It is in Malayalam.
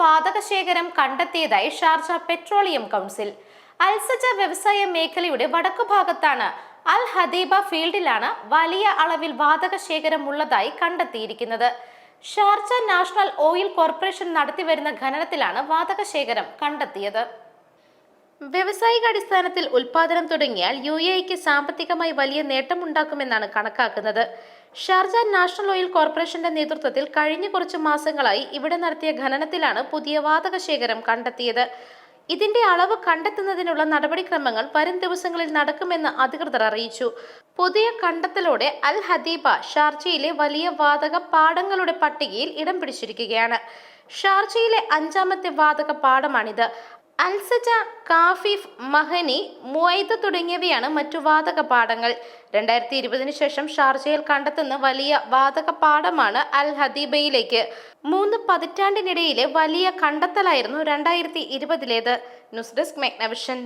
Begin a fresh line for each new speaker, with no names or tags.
വാതക ശേഖരം കണ്ടെത്തിയതായി ഷാർജ പെട്രോളിയം കൗൺസിൽ. അൽസജ വ്യവസായ മേഖലയുടെ വടക്കു ഭാഗത്താണ് അൽ ഹദീബ ഫീൽഡിലാണ് വലിയ അളവിൽ വാതക ശേഖരം ഉള്ളതായി കണ്ടെത്തിയിരിക്കുന്നത്. ഷാർജ നാഷണൽ ഓയിൽ കോർപ്പറേഷൻ നടത്തിവരുന്ന ഖനനത്തിലാണ് വാതക ശേഖരം കണ്ടെത്തിയത്. വ്യവസായിക അടിസ്ഥാനത്തിൽ ഉൽപാദനം തുടങ്ങിയാൽ യു എക്ക് സാമ്പത്തികമായി വലിയ നേട്ടമുണ്ടാക്കുമെന്നാണ് കണക്കാക്കുന്നത്. ഷാർജ നാഷണൽ ഓയിൽ കോർപ്പറേഷന്റെ നേതൃത്വത്തിൽ കഴിഞ്ഞ കുറച്ച് മാസങ്ങളായി ഇവിടെ നടത്തിയ ഖനനത്തിലാണ് പുതിയ വാതക ശേഖരം കണ്ടെത്തിയത്. ഇതിന്റെ അളവ് കണ്ടെത്തുന്നതിനുള്ള നടപടിക്രമങ്ങൾ വരും ദിവസങ്ങളിൽ നടക്കുമെന്ന് അധികൃതർ അറിയിച്ചു. പുതിയ കണ്ടെത്തലോടെ അൽ ഹദീബ ഷാർജയിലെ വലിയ വാതക പാടങ്ങളുടെ പട്ടികയിൽ ഇടം പിടിച്ചിരിക്കുകയാണ്. ഷാർജയിലെ അഞ്ചാമത്തെ വാതക പാടമാണിത്. അൽസജ കാഫിഫ് മഹനി മുവൈദ തുടങ്ങിയവയാണ് മറ്റു വാതക പാഠങ്ങൾ. രണ്ടായിരത്തി ഇരുപതിന് ശേഷം ഷാർജയിൽ കണ്ടെത്തുന്ന വലിയ വാതക പാഠമാണ് അൽ ഹദീബയിലേക്ക്. മൂന്ന് പതിറ്റാണ്ടിനിടയിലെ വലിയ കണ്ടെത്തലായിരുന്നു രണ്ടായിരത്തി ഇരുപതിലേത് ന്യൂസ് ഡെസ്ക് മെഗ്നവിഷൻ.